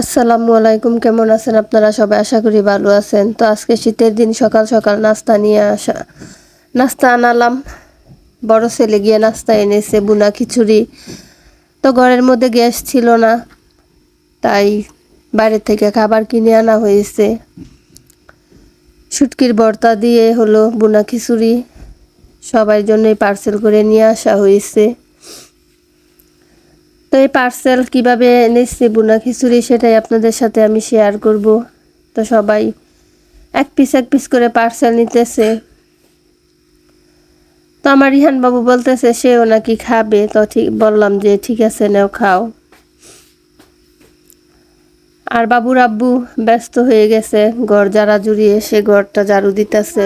আসসালামু আলাইকুম, কেমন আছেন আপনারা? সবাই আশা করি ভালো আছেন। তো আজকে শীতের দিন, সকাল সকাল নাস্তা নিয়ে আসা, নাস্তা আনালাম। বড় ছেলে গিয়ে নাস্তা এনেছে বুনা খিচুড়ি। তো ঘরের মধ্যে গ্যাস ছিল না, তাই বাইরে থেকে খাবার কিনে আনা হয়েছে। শুটকির ভর্তা দিয়ে হলো বুনা খিচুড়ি। সবার জন্যই পার্সেল করে নিয়ে আসা হয়েছে। তো এই পার্সেল কীভাবে এনেছি, বুনা খিচুড়ি সেটাই আপনাদের সাথে আমি শেয়ার করব। তো সবাই এক পিস এক পিস করে পার্সেল নিতেছে। তো আমার রিহান বাবু বলতেছে, সেও নাকি খাবে। তো ঠিক, বললাম যে, ঠিক আছে, নাও খাও। আর বাবুর আব্বু ব্যস্ত হয়ে গেছে, ঘর যারা জুড়িয়ে সে ঘরটা ঝাড়ু দিতেছে।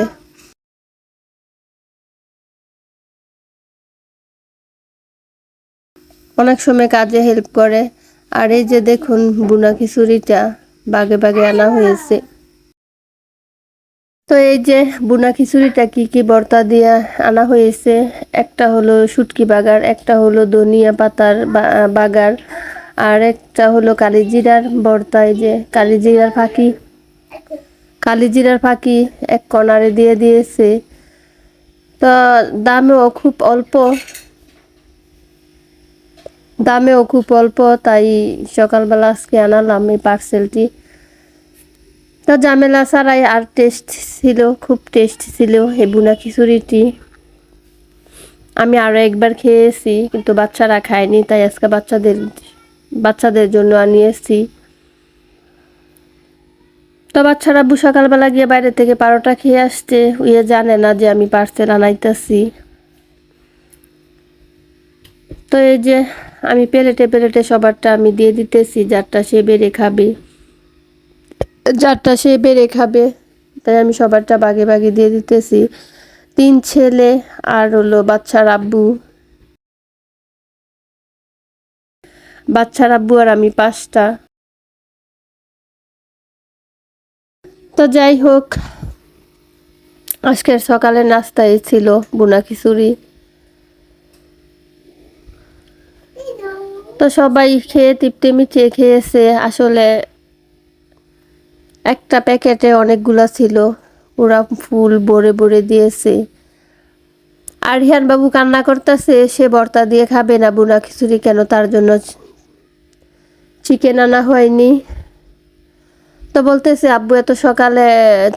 অনেক সময় কাজে হেল্প করে। আর এই যে দেখুন বুনা খিচুড়িটা বাগে বাগে আনা হয়েছে। তো এই যে বুনা খিচুড়িটা কি কি বর্তা দিয়ে আনা হয়েছে? একটা হলো শুটকি বাগার, একটা হলো ধনিয়া পাতার বাগার, আর একটা হলো কালিজিরার বর্তা। এই যে কালিজিরার ফাঁকি কালিজিরার ফাঁকি এক কর্নারে দিয়ে দিয়েছে। তো দামেও খুব অল্প। দামেও খুব অল্প, তাই সকালবেলা আজকে আনালাম এই পার্সেলটি তো ঝামেলা ছাড়াই আর টেস্ট ছিল, খুব টেস্ট ছিল এই বুনা খিচুড়িটি। আমি আরও একবার খেয়েছি, কিন্তু বাচ্চারা খায়নি, তাই আজকে বাচ্চাদের বাচ্চাদের জন্য আনিয়েছি তো বাচ্চারা বু সকালবেলা গিয়ে বাইরে থেকে পারোটা খেয়ে আসছে, উইয়ে জানে না যে আমি পার্সেল আনাইতেছি। তো এই যে আমি প্লেটে প্লেটে সবারটা আমি দিয়ে দিতেছি, যারটা সে বেড়ে খাবে। যারটা সে বেড়ে খাবে, তাই আমি সবারটা বাগে বাগে দিয়ে দিতেছি। তিন ছেলে আর হলো বাচ্চার আব্বু। বাচ্চার আব্বু আর আমি পাঁচটা। তো যাই হোক, আজকের সকালে নাস্তায় ছিল বুনা খিচুড়ি সবাই খেয়ে তৃপ্তি মিটিয়ে খেয়েছে। আসলে একটা প্যাকেটে অনেকগুলা ছিল। ওরা ফুল ভরে ভরে দিয়েছে। আর রিহান বাবু কান্না করতেছে, সে বর্তা দিয়ে খাবে না, বুনা খিচুড়ি কেন? তার জন্য চিকেন আনা হয়নি। তো বলতেছে, আব্বু, এত সকালে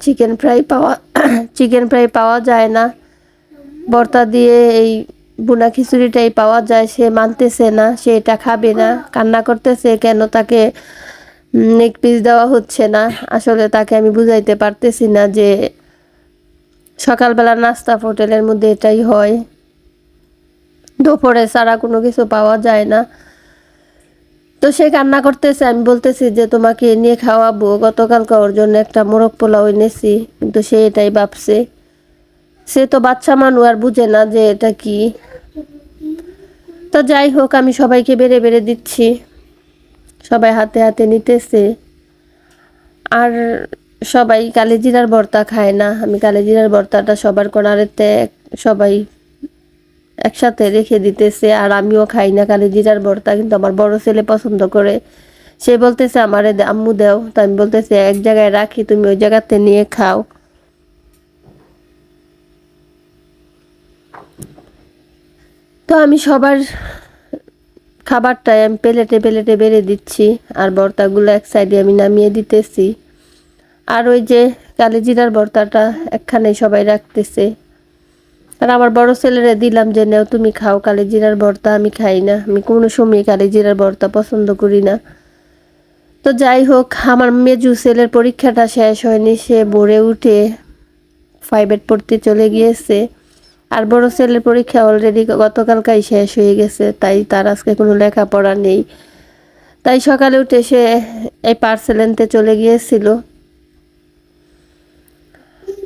চিকেন ফ্রাই পাওয়া চিকেন ফ্রাই পাওয়া যায় না। বর্তা দিয়ে এই বুনা খিচুড়িটাই পাওয়া যায়, সে মানতেছে না, সে এটা খাবে না, কান্না করতেছে, কেন তাকে নেক পিস দেওয়া হচ্ছে না? আসলে তাকে আমি বুঝাইতে পারতেছি না যে সকালবেলা নাস্তা হোটেলের মধ্যে এটাই হয়। দুপুরে ছাড়া কোনো কিছু পাওয়া যায় না। তো সে কান্না করতেছে, আমি বলতেছি যে তোমাকে নিয়ে খাওয়াবো, গতকালকে ওর জন্য একটা মোরগ পোলাও এনেছি, কিন্তু সে এটাই ভাবছে। সে তো বাচ্চা মানুষ আর বুঝে না যে এটা কি। তো যাই হোক, আমি সবাইকে বেড়ে বেড়ে দিচ্ছি। সবাই হাতে হাতে নিতেছে। আর সবাই কালিজিরার ভর্তা খায় না। আমি কালিজিরার ভর্তাটা সবার কোনারেতে সবাই একসাথে রেখে দিতেছে। আর আমিও খাই না কালিজিরার ভর্তা, কিন্তু আমার বড় ছেলে পছন্দ করে। সে বলতেছে, আমারে আম্মু দেও। তো আমি বলতেছি, এক জায়গায় রাখি, তুমি ওই জায়গাতে নিয়ে খাও। তো আমি সবার খাবারটাই আমি প্লেটে প্লেটে বেড়ে দিচ্ছি, আর ভর্তাগুলো এক সাইডে আমি নামিয়ে দিতেছি। আর ওই যে কালিজিরার ভর্তাটা একখানে সবাই রাখতেছে। আর আমার বড় ছেলেরা দিলাম যে, নেও তুমি খাও, কালিজিরার ভর্তা আমি খাই না। আমি কোনো সময় কালিজিরার ভর্তা পছন্দ করি না। তো যাই হোক, আমার মেজু ছেলের পরীক্ষাটা শেষ হয়নি, সে ভোরে উঠে ফাইভের পড়তে চলে গিয়েছে। আর বড় ছেলের পরীক্ষা অলরেডি গতকালকাই শেষ হয়ে গেছে, তাই তার আজকে কোনো লেখাপড়া নেই। তাই সকালে উঠে সে এই পার্সেল আনতে চলে গিয়েছিল।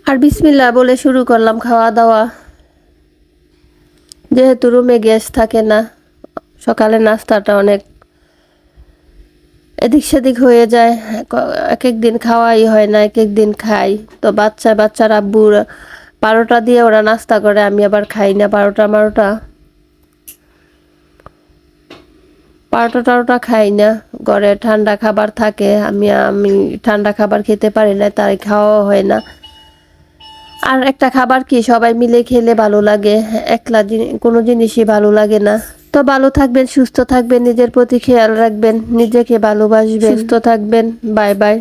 আর বিসমিল্লা বলে শুরু করলাম খাওয়া দাওয়া যেহেতু রুমে গ্যাস থাকে না, সকালে নাস্তাটা অনেক এদিক সেদিক হয়ে যায়। এক এক দিন খাওয়াই হয় না এক এক দিন খাই। তো বাচ্চা বাচ্চার আব্বুর বারোটা দিয়ে ওরা নাস্তা করে আমি আবার খাই না। বারোটা বারোটা পারোটা টারোটা খাই না। ঘরে ঠান্ডা খাবার থাকে। আমি আমি ঠান্ডা খাবার খেতে পারি না তাই খাওয়া হয় না। আর একটা খাবার কি সবাই মিলে খেলে ভালো লাগে। একলা কোনো জিনিসই ভালো লাগে না। তো ভালো থাকবেন সুস্থ থাকবেন নিজের প্রতি খেয়াল রাখবেন নিজেকে ভালোবাসবেন। সুস্থ থাকবেন। Bye bye.